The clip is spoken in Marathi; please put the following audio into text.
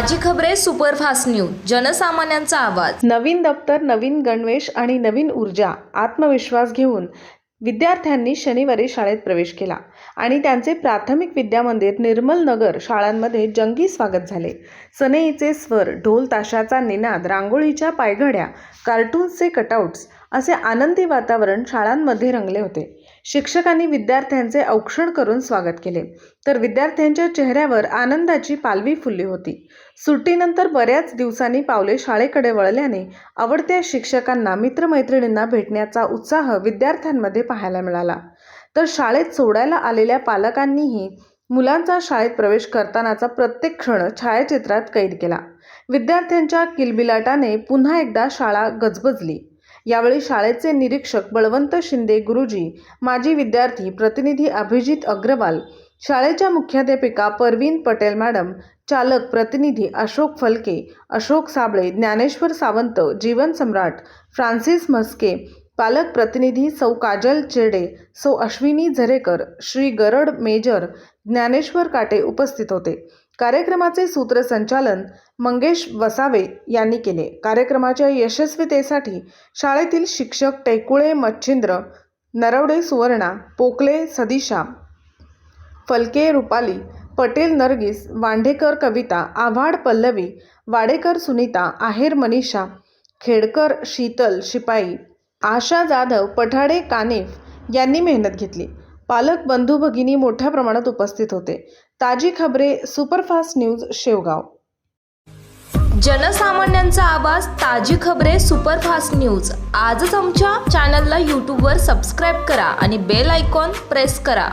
खबरे सुपरफास्ट न्यूज जनसामान्यांचा आवाज. नवीन दप्तर नवीन गणवेश आणि नवीन ऊर्जा आत्मविश्वास घेऊन विद्यार्थ्यांनी शनिवारी शाळेत प्रवेश केला आणि त्यांचे प्राथमिक विद्यामंदिर निर्मल नगर शाळांमध्ये जंगी स्वागत झाले. सनईचे स्वर ढोल ताशाचा निनाद रांगोळीच्या पायघड्या कार्टून्सचे कटआउट्स असे आनंदी वातावरण शाळांमध्ये रंगले होते. शिक्षकांनी विद्यार्थ्यांचे औक्षण करून स्वागत केले. तर विद्यार्थ्यांच्या चेहऱ्यावर आनंदाची पालवी फुलली होती. सुट्टीनंतर बऱ्याच दिवसांनी पावले शाळेकडे वळल्याने आवडत्या शिक्षकांना मित्रमैत्रिणींना भेटण्याचा उत्साह विद्यार्थ्यांमध्ये पाहायला मिळाला. तर शाळेत सोडायला आलेल्या पालकांनीही मुलांचा शाळेत प्रवेश करतानाचा प्रत्येक क्षण छायाचित्रात कैद केला. विद्यार्थ्यांच्या किलबिलाटाने पुन्हा एकदा शाळा गजबजली. यावेळी शाळेचे निरीक्षक बळवंत शिंदे गुरुजी माजी विद्यार्थी प्रतिनिधी अभिजित अग्रवाल शाळेच्या मुख्याध्यापिका परवीन पटेल मॅडम चालक प्रतिनिधी अशोक फलके अशोक साबळे ज्ञानेश्वर सावंत जीवन सम्राट फ्रान्सिस म्हस्के पालक प्रतिनिधी सौ काजल चेडे सौ अश्विनी झरेकर श्री गरड मेजर ज्ञानेश्वर काटे उपस्थित होते. कार्यक्रमाचे सूत्रसंचालन मंगेश वसावे यांनी केले. कार्यक्रमाच्या यशस्वीतेसाठी शाळेतील शिक्षक टेकुळे मच्छिंद्र नरवडे सुवर्णा पोकले सदिशा फलके रुपाली पटेल नरगिस वांढेकर कविता आव्हाड पल्लवी वाडेकर सुनीता आहेर मनीषा खेडकर शीतल शिपाई आशा जाधव पठाडे कानिफ यांनी मेहनत घेतली. पालक बंधू भगिनी मोठ्या प्रमाणात उपस्थित होते. ताजी खबरे सुपरफास्ट न्यूज शेवगाव. जनसामान्यांचा आवाज ताजी खबरे सुपरफास्ट न्यूज. आजच आमच्या चॅनलला यूट्यूबवर सबस्क्राईब करा आणि बेल आयकॉन प्रेस करा.